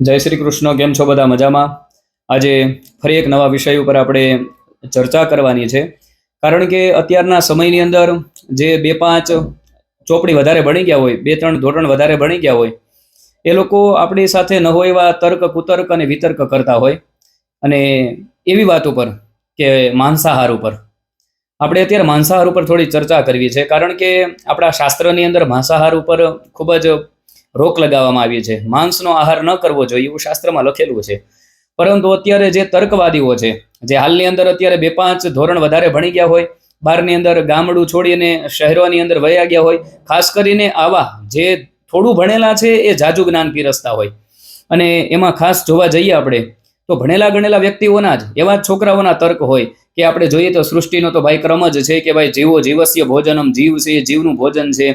જય શ્રી કૃષ્ણ, કેમ છો બધા મજામાં? આજે ફરી એક નવા વિષય ઉપર આપણે ચર્ચા કરવાની છે. કારણ કે અત્યારના સમયની અંદર જે બે પાંચ ચોપડી વધારે ભણી ગયા હોય, બે ત્રણ ધોરણ વધારે ભણી ગયા હોય, એ લોકો આપણી સાથે ન હોય એવા તર્ક કુતર્ક અને વિતર્ક કરતા હોય. અને એવી વાત ઉપર કે માંસાહાર ઉપર. આપણે અત્યારે માંસાહાર ઉપર થોડી ચર્ચા કરવી છે, કારણ કે આપણા શાસ્ત્રની અંદર માંસાહાર ઉપર ખૂબ જ રોક લગાવવામાં આવી છે. માંસનો આહાર ન કરવો જોઈએ એવું શાસ્ત્રમાં લખેલું છે. પરંતુ અત્યારે જે તર્કવાદીઓ છે, જે હાલની અંદર અત્યારે બે પાંચ ધોરણ વધારે ભણી ગયા હોય, બહારની અંદર ગામડું છોડીને શહેરોની અંદર વયા ગયા હોય, ખાસ કરીને આવા જે થોડું ભણેલા છે એ જાજુ જ્ઞાન પીરસતા હોય. અને એમાં ખાસ જોવા જઈએ આપણે તો ભણેલા ગણેલા વ્યક્તિઓના જ, એવા છોકરાઓના તર્ક હોય કે આપણે જોઈએ તો સૃષ્ટિનો તો ભાઈ ક્રમ જ છે કે ભાઈ જીવો જીવસ્ય ભોજનમ, જીવ છે, જીવનું ભોજન છે,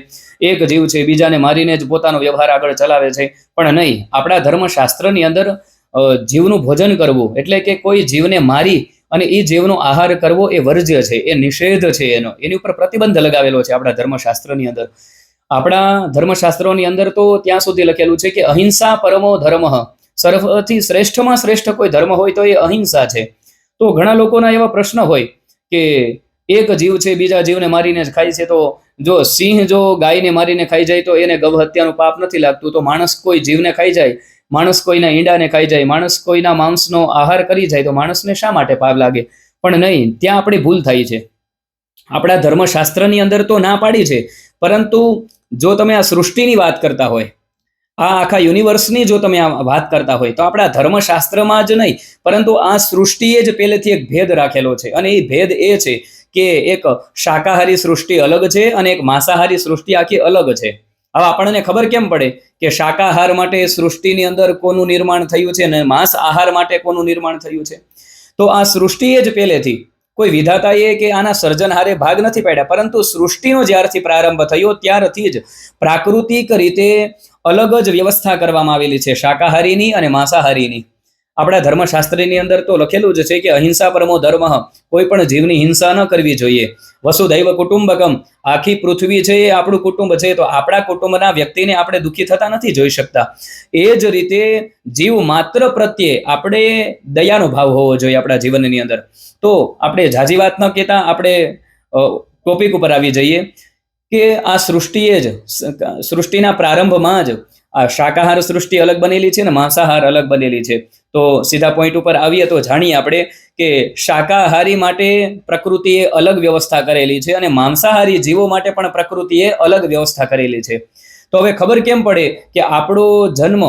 એક જીવ છે, બીજાને મારીને જ પોતાનો વ્યવહાર આગળ ચલાવે છે. પણ નહીં, આપણા ધર્મશાસ્ત્રની અંદર જીવનું ભોજન કરવું એટલે કે કોઈ જીવને મારી અને એ જીવનો આહાર કરવો એ વર્જ્ય છે, એ નિષેધ છે એનો. એની ઉપર પ્રતિબંધ લગાવેલો છે આપણા ધર્મશાસ્ત્રની અંદર. આપણા ધર્મશાસ્ત્રોની અંદર તો ત્યાં સુધી લખેલું છે કે અહિંસા પરમો ધર્મ. સર્વથી શ્રેષ્ઠમાં શ્રેષ્ઠ કોઈ ધર્મ હોય તો એ અહિંસા છે. તો ઘણા લોકોના એવા પ્રશ્ન હોય કે એક જીવ છે, બીજા જીવને મારીને ખાય છે, તો જો સિંહ જો ગાયને મારીને ખાઈ જાય તો એને ગૌ હત્યાનું પાપ નથી લાગતું, તો માણસ કોઈ જીવને ખાઈ જાય? માણસ કોઈના ઈંડાને ખાઈ જાય? માણસ કોઈના માંસનો આહાર કરી જાય તો માણસને શા માટે પાપ લાગે? પણ નહીં, ત્યાં આપણી ભૂલ થાય છે. આપણા ધર્મશાસ્ત્રની અંદર તો ના પાડી છે, પરંતુ જો તમે આ સૃષ્ટિની વાત કરતા હોય આ આખા યુનિવર્સની જો તમે આ વાત કરતા હોય તો આપણા ધર્મશાસ્ત્રમાં જ નહીં, પરંતુ આ સૃષ્ટિએ જ પહેલેથી એક ભેદ રાખેલો છે. અને એ ભેદ એ છે કે એક શાકાહારી સૃષ્ટિ અલગ છે અને એક માંસાહારી સૃષ્ટિ આખી અલગ છે. હવે આપણને ખબર કેમ પડે કે શાકાહાર માટે સૃષ્ટિની અંદર કોનું નિર્માણ થયું છે અને માંસ આહાર માટે કોનું નિર્માણ થયું છે? તો આ સૃષ્ટિએ જ પહેલેથી, કોઈ વિધાતાએ કે આના સર્જનહારે ભાગ નથી પાડ્યા, પરંતુ સૃષ્ટિનો જ્યારથી પ્રારંભ થયો, ત્યારથી જ પ્રાકૃતિક રીતે અલગ જ વ્યવસ્થા કરવામાં આવેલી છે. શાકાહારીની અને માંસાહારીની. આપણા ધર્મશાસ્ત્રની અંદર તો લખેલું જ છે કે અહિંસા પરમો ધર્મ, કોઈ પણ જીવની હિંસા ન કરવી જોઈએ. વસુધૈવ કુટુંબકમ, આખી પૃથ્વી છે એ આપણું કુટુંબ છે, તો આપણા કુટુંબના વ્યક્તિને આપણે દુઃખી થતા નથી જોઈ શકતા. એ જ રીતે જીવ માત્ર પ્રત્યે આપણે દયાનો ભાવ હોવો જોઈએ આપણા જીવનની અંદર. તો આપણે જાજી વાત ન કહેતા, આપણે ટોપિક ઉપર આવી જઈએ. કે આ સૃષ્ટિએ જ, સૃષ્ટિના પ્રારંભમાં જ આ શાકાહાર સૃષ્ટિ અલગ બનેલી છે ને માંસાહાર અલગ બનેલી છે. તો સીધા પોઈન્ટ ઉપર આવીએ તો જાણીએ આપણે કે શાકાહારી માટે પ્રકૃતિએ અલગ વ્યવસ્થા કરેલી છે અને માંસાહારી જીવો માટે પણ પ્રકૃતિએ અલગ વ્યવસ્થા કરેલી છે. તો હવે ખબર કેમ પડે કે આપણો જન્મ,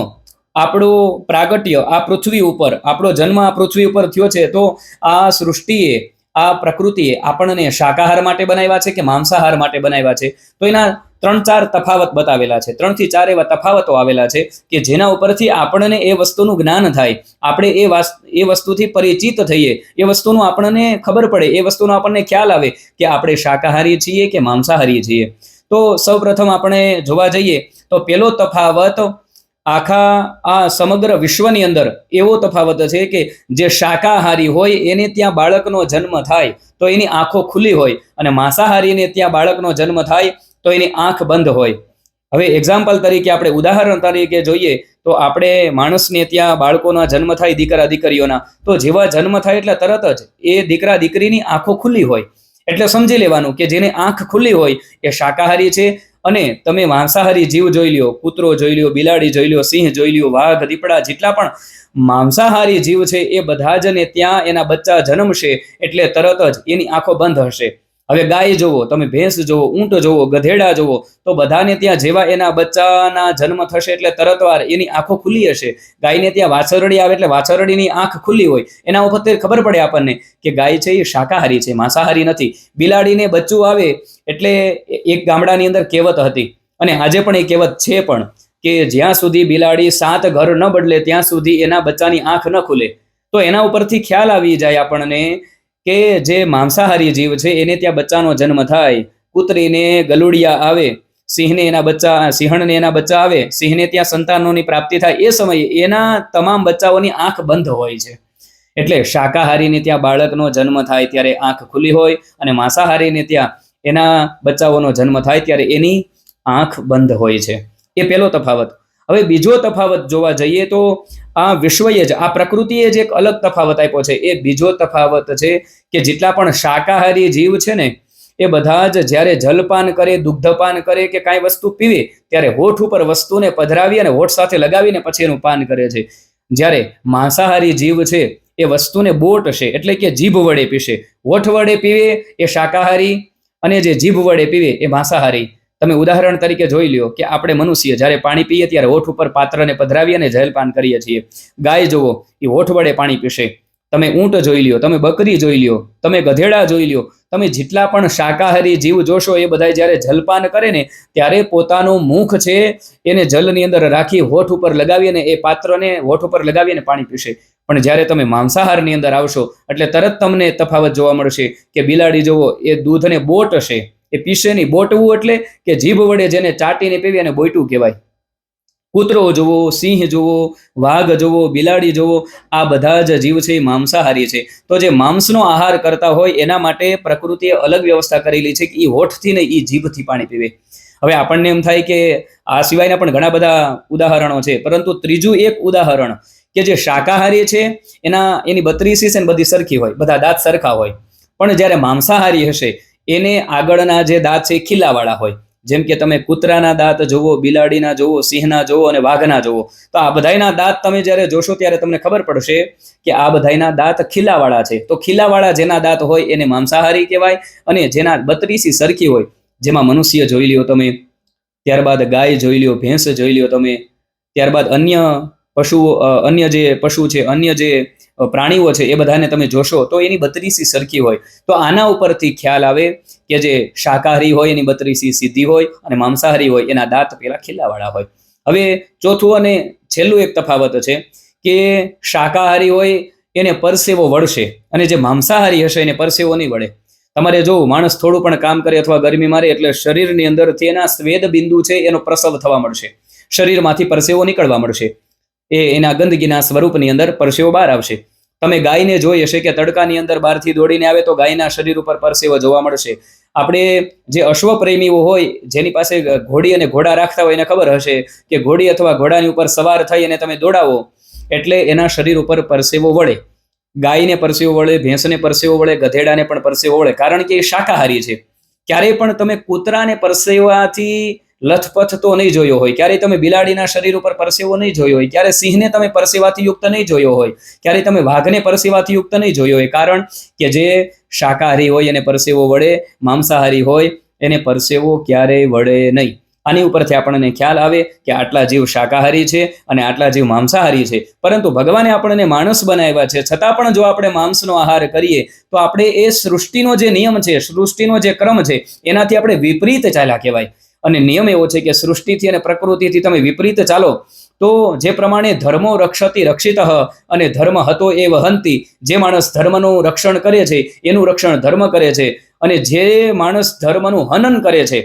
આપણો પ્રાગટ્ય આ પૃથ્વી ઉપર, આપણો જન્મ આ પૃથ્વી ઉપર થયો છે તો આ સૃષ્ટિએ આ પ્રકૃતિએ આપણને શાકાહાર માટે બનાવ્યા છે કે માંસાહાર માટે બનાવ્યા છે? તો એના ત્રણ ચાર તફાવત બતાવેલા છે. ત્રણથી ચાર એવા તફાવતો આવેલા છે કે જેના ઉપરથી આપણને એ વસ્તુનું જ્ઞાન થાય. આપણે એ એ વસ્તુથી પરિચિત થઈએ. એ વસ્તુનું આપણને ખબર પડે. એ વસ્તુનો આપણને ખ્યાલ આવે કે આપણે શાકાહારી છીએ કે માંસાહારી છીએ. તો સૌપ્રથમ આપણે જોવા જઈએ તો પેલો તફાવત આખા આ સમગ્ર વિશ્વની અંદર એવો તફાવત છે કે જે શાકાહારી હોય એને ત્યાં બાળકનો જન્મ થાય તો એની આંખો ખુલ્લી હોય અને માંસાહારીને ત્યાં બાળકનો જન્મ થાય તો એની આંખ બંધ હોય. હવે એક્ઝામ્પલ તરીકે આપણે ઉદાહરણ તરીકે જોઈએ તો આપણે માણસને ત્યાં બાળકોના જન્મ થાય દીકરા દીકરીઓના તો જેવા જન્મ થાય એટલે તરત જ એ દીકરા દીકરીની આંખો ખુલ્લી હોય. એટલે સમજી લેવાનું કે જેને આંખ ખુલ્લી હોય એ શાકાહારી છે અને તમે માંસાહારી જીવ જોઈ લ્યો, કૂતરો જોઈ લ્યો, બિલાડી જોઈ લ્યો, સિંહ જોઈ લ્યો, વાઘ, દીપડા, જેટલા પણ માંસાહારી જીવ છે, એ બધા જ ને ત્યાં એના બચ્ચા જન્મશે, એટલે તરત જ એની આંખો બંધ હશે. હવે ગાય જોવો, તમે ભેંસ જોવો, ઊંટ જોવો, ગધેડા જોવો, તો બધાને ત્યાં જેવા એના બચ્ચાના જન્મ થશે એટલે તરત વાર એની આંખો ખુલ્લી હશે. ગાયને ત્યાં વાછરડી આવે એટલે વાછરડીની આંખ ખુલ્લી હોય. એના વખતે ખબર પડે આપણને કે ગાય છે એ શાકાહારી છે, માંસાહારી નથી. બિલાડીને બચ્ચું આવે એટલે એક ગામડાની અંદર કહેવત હતી. અને આજે પણ એ કહેવત છે પણ કે જ્યાં સુધી બિલાડી સાત ઘર ન બદલે, ત્યાં સુધી એના બચ્ચાની આંખ ન ખુલે. તો એના ઉપરથી ખ્યાલ આવી જાય આપણને કે જે માંસાહારી જીવ છે, એને ત્યાં બચ્ચાનો જન્મ થાય. કૂતરીને ગલુડિયા આવે, સિંહને એના બચ્ચા, સિંહણને એના બચ્ચા આવે, સિંહને ત્યાં સંતાનોની પ્રાપ્તિ થાય. એ સમયે એના તમામ બચ્ચાઓની આંખ બંધ હોય છે. એટલે શાકાહારીને ત્યાં બાળકનો જન્મ થાય ત્યારે આંખ ખુલ્લી હોય અને માંસાહારીને ત્યાં એના બચ્ચાઓનો જન્મ થાય ત્યારે એની આંખ બંધ હોય છે. એ પહેલો તફાવત. હવે બીજો તફાવત જોવા જઈએ તો આ વિશ્વએ જ, આ પ્રકૃતિએ જ એક અલગ તફાવત આપ્યો છે. એ બીજો તફાવત છે કે જેટલા પણ શાકાહારી જીવ છે ને, એ બધા જ જ્યારે જલપાન કરે, દુગ્ધપાન કરે કે કાંઈ વસ્તુ પીવે, ત્યારે હોઠ ઉપર વસ્તુને પધરાવી અને હોઠ સાથે લગાવીને પછી એનું પાન કરે છે. જ્યારે માંસાહારી જીવ છે, એ વસ્તુને બોટ છે એટલે કે જીભ વડે પીશે. હોઠ વડે પીવે એ શાકાહારી અને જે જીભ વડે પીવે એ માંસાહારી. તમે ઉદાહરણ તરીકે જોઈ લ્યો કે આપણે મનુષ્ય જ્યારે પાણી પીએ ત્યારે હોઠ ઉપર પાત્રને પધરાવી અને જલપાન કરીએ છીએ. ગાય જુઓ એ હોઠ વડે પાણી પીશે. તમે ઊંટ જોઈ લ્યો, તમે બકરી જોઈ લ્યો, તમે ગધેડા જોઈ લ્યો, તમે જેટલા પણ શાકાહારી જીવ જોશો એ બધા જ્યારે જલપાન કરે ને, ત્યારે પોતાનું મુખ છે એને જલની અંદર રાખી હોઠ ઉપર લગાવી અને એ પાત્રને હોઠ ઉપર લગાવી અને પાણી પીશે. પણ જ્યારે તમે માંસાહારની અંદર આવશો, એટલે તરત તમને તફાવત જોવા મળશે કે બિલાડી જુઓ, એ દૂધને બોટ હશે એ પીશે નહીં, બોટવું એટલે કે જીભ વડે જેને ચાટીને પીવી અને બોટવું કહેવાય. કૂતરો જુઓ સિંહ જોવો, વાઘ જુઓ બિલાડી જુઓ આ બધા જ જીવ છે, એ માંસાહારી છે. તો જે માંસનો આહાર કરતા હોય એના માટે પ્રકૃતિએ અલગ વ્યવસ્થા કરેલી છે કે એ હોઠથી ને એ જીભથી પાણી પીવે. હવે આપણને એમ થાય કે આ સિવાયના પણ ઘણા બધા ઉદાહરણો છે. પરંતુ ત્રીજું એક ઉદાહરણ કે જે શાકાહારી છે, એના, એની બત્રીસી છે બધી સરખી હોય, બધા દાંત સરખા હોય. પણ જ્યારે માંસાહારી હશે એને આગળના જે દાંત છે એ ખીલાવાળા હોય. જેમ કે તમે કૂતરાના દાંત જુઓ બિલાડીના જુઓ સિંહના જુઓ અને વાઘના જુઓ તો આ બધાના દાંત તમે જ્યારે જોશો ત્યારે તમને ખબર પડશે કે આ બધાયના દાંત ખીલાવાળા છે. તો ખીલાવાળા જેના દાંત હોય એને માંસાહારી કહેવાય અને જેના બત્રીસી સરખી હોય, જેમાં મનુષ્ય જોઈ લ્યો તમે, ત્યારબાદ ગાય જોઈ લ્યો, ભેંસ જોઈ લ્યો તમે, ત્યારબાદ અન્ય પશુઓ અન્ય જે પશુ છે, અન્ય જે પ્રાણીઓ છે, એ બધાને તમે જોશો તો એની બત્રીસી સરખી હોય. તો આના ઉપરથી ખ્યાલ આવે કે જે શાકાહારી હોય, એની બત્રીસી સીધી હોય અને માંસાહારી હોય, એના દાંત પેલા ખીલાવાળા હોય. હવે ચોથું અને છેલ્લું એક તફાવત છે કે શાકાહારી હોય, એને પરસેવો વળશે અને જે માંસાહારી હશે, એને પરસેવો નહીં વળે. તમારે જો માણસ થોડું પણ કામ કરે અથવા ગરમી મારે એટલે શરીરની અંદરથી એના સ્વેદ બિંદુ છે, એનો પ્રસવ થવા મળશે. શરીરમાંથી પરસેવો નીકળવા મળશે. એ એના ગંદકીના સ્વરૂપની અંદર પરસેવો બહાર આવશે. તમે ગાયને જોઈ હશે કે તડકાની અંદર બહારથી દોડીને આવે તો ગાયના શરીર ઉપર પરસેવો જોવા મળશે. આપણે જે અશ્વપ્રેમીઓ હોય, જેની પાસે ઘોડી અને ઘોડા રાખતા હોય એને ખબર હશે કે ઘોડી અથવા ઘોડાની ઉપર સવાર થઈ અને તમે દોડાવો એટલે એના શરીર ઉપર પરસેવો વળે. ગાયને પરસેવો વળે, ભેંસને પરસેવો વળે, ગધેડાને પણ પરસેવો વળે. કારણ કે એ શાકાહારી છે. ક્યારેય પણ તમે કૂતરાને પરસેવાથી લથપથ તો નહીં જોયો હોય. ક્યારેય તમે બિલાડીના શરીર ઉપર પરસેવો નહીં જોયો હોય. ક્યારે સિંહને તમે પરસેવાથી યુક્ત નહીં જોયો હોય. ક્યારેય તમે વાઘને પરસેવાથી યુક્ત નહીં જોયો હોય. કારણ કે જે શાકાહારી હોય એને પરસેવો વળે, માંસાહારી હોય એને પરસેવો ક્યારેય વળે નહીં. આની ઉપરથી આપણને ખ્યાલ આવે કે આટલા જીવ શાકાહારી છે અને આટલા જીવ માંસાહારી છે. પરંતુ ભગવાને આપણને માણસ બનાવ્યા છે. છતાં પણ જો આપણે માંસનો આહાર કરીએ, તો આપણે એ સૃષ્ટિનો જે નિયમ છે, સૃષ્ટિનો જે ક્રમ છે, એનાથી આપણે વિપરીત ચાલ્યા કહેવાય. અને નિયમ એવો છે કે સૃષ્ટિથી અને પ્રકૃતિથી તમે વિપરીત ચાલો, તો જે પ્રમાણે ધર્મો રક્ષતી રક્ષિત અને ધર્મ હતો એ વહંતી, જે માણસ ધર્મનું રક્ષણ કરે છે, એનું રક્ષણ ધર્મ કરે છે, અને જે માણસ ધર્મનું હનન કરે છે,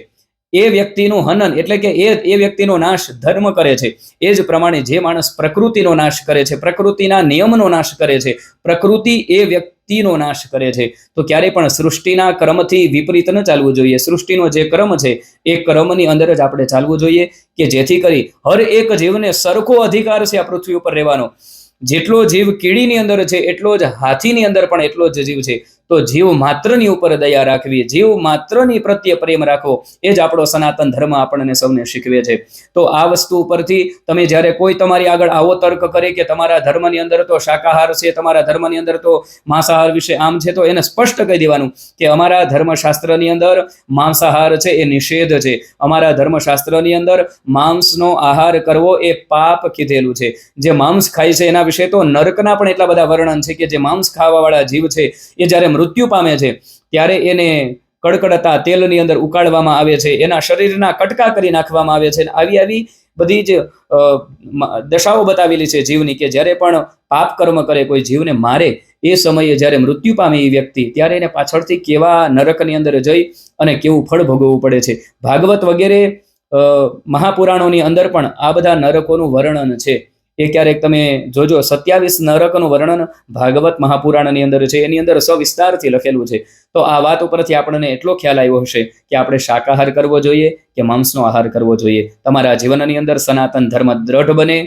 એ વ્યક્તિનું હનન એટલે કે એ એ વ્યક્તિનો નાશ ધર્મ કરે છે, એ જ પ્રમાણે જે માણસ પ્રકૃતિનો નાશ કરે છે, પ્રકૃતિના નિયમનો નાશ કરે છે, પ્રકૃતિ એ વ્યક્તિનો નાશ કરે છે. તો ક્યારેય પણ સૃષ્ટિના ક્રમથી વિપરીત ન ચાલવું જોઈએ. સૃષ્ટિનો જે ક્રમ છે, એ ક્રમની અંદર જ આપણે ચાલવું જોઈએ કે જેથી કરી હર એક જીવને સરખો અધિકાર છે આ પૃથ્વી ઉપર રહેવાનો. જેટલો જીવ કીડીની અંદર છે, એટલો જ હાથીની અંદર પણ એટલો જ જીવ છે. તો જીવ માત્રની ઉપર દયા રાખવી, જીવ માત્રની પ્રત્યે પ્રેમ રાખવો, એ જ આપણો સનાતન ધર્મ આપણને સૌને શીખવે છે. તો આ વસ્તુ ઉપરથી તમે જ્યારે કોઈ તમારી આગળ આવો તર્ક કરે કે તમારા ધર્મની અંદર તો શાકાહાર છે, તમારા ધર્મની અંદર તો માંસાહાર વિશે આમ છે, તો એને સ્પષ્ટ કહી દેવાનું કે અમારા ધર્મશાસ્ત્રની અંદર માંસાહાર છે, એ નિષેધ છે. અમારા ધર્મશાસ્ત્રની અંદર માંસનો આહાર કરવો એ પાપ કીધેલું છે. જે માંસ ખાય છે એના વિશે તો નરકના પણ એટલા બધા વર્ણન છે કે જે માંસ ખાવાવાળા જીવ છે, એ જ્યારે મૃત્યુ પામે છે, ત્યારે એને કડકડતા તેલની અંદર ઉકાળવામાં આવે છે, એના શરીરના કટકા કરી નાખવામાં આવે છે આવી આવી બધી જ દશાઓ બતાવેલી છે જીવની કે જ્યારે પણ પાપ કર્મ કરે, કોઈ જીવને મારે એ સમયે જ્યારે મૃત્યુ પામે એ વ્યક્તિ, ત્યારે એને પાછળથી કેવા નરકની અંદર જઈ અને કેવું ફળ ભોગવવું પડે છે. ભાગવત વગેરે મહાપુરાણોની અંદર પણ આ બધા નરકોનું વર્ણન છે. એ ક્યારેક તમે જોજો, સત્યાવીસ નરકનું વર્ણન ભાગવત મહાપુરાણની અંદર છે. એની અંદર સવિસ્તારથી લખેલું છે. તો આ વાત ઉપરથી આપણને એટલો ખ્યાલ આવ્યો હશે કે આપણે શાકાહાર કરવો જોઈએ કે માંસનો આહાર કરવો જોઈએ. તમારા જીવનની અંદર સનાતન ધર્મ દ્રઢ બને.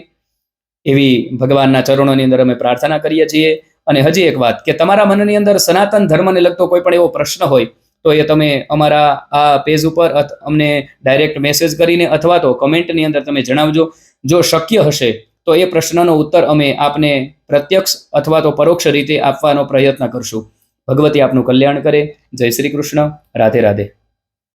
એવી ભગવાનના ચરણોની અંદર અમે પ્રાર્થના કરીએ છીએ. અને હજી એક વાત કે તમારા મનની અંદર સનાતન ધર્મને લગતો કોઈ પણ એવો પ્રશ્ન હોય, તો એ તમે અમારા આ પેજ ઉપર અમને ડાયરેક્ટ મેસેજ કરીને અથવા તો કમેન્ટની અંદર તમે જણાવજો. જો શક્ય હશે તો એ પ્રશ્નનો ઉત્તર અમે આપને પ્રત્યક્ષ અથવા તો પરોક્ષ રીતે આપવાનો પ્રયત્ન કરશું. ભગવતી આપનું કલ્યાણ કરે. જય શ્રી કૃષ્ણ. રાધે રાધે.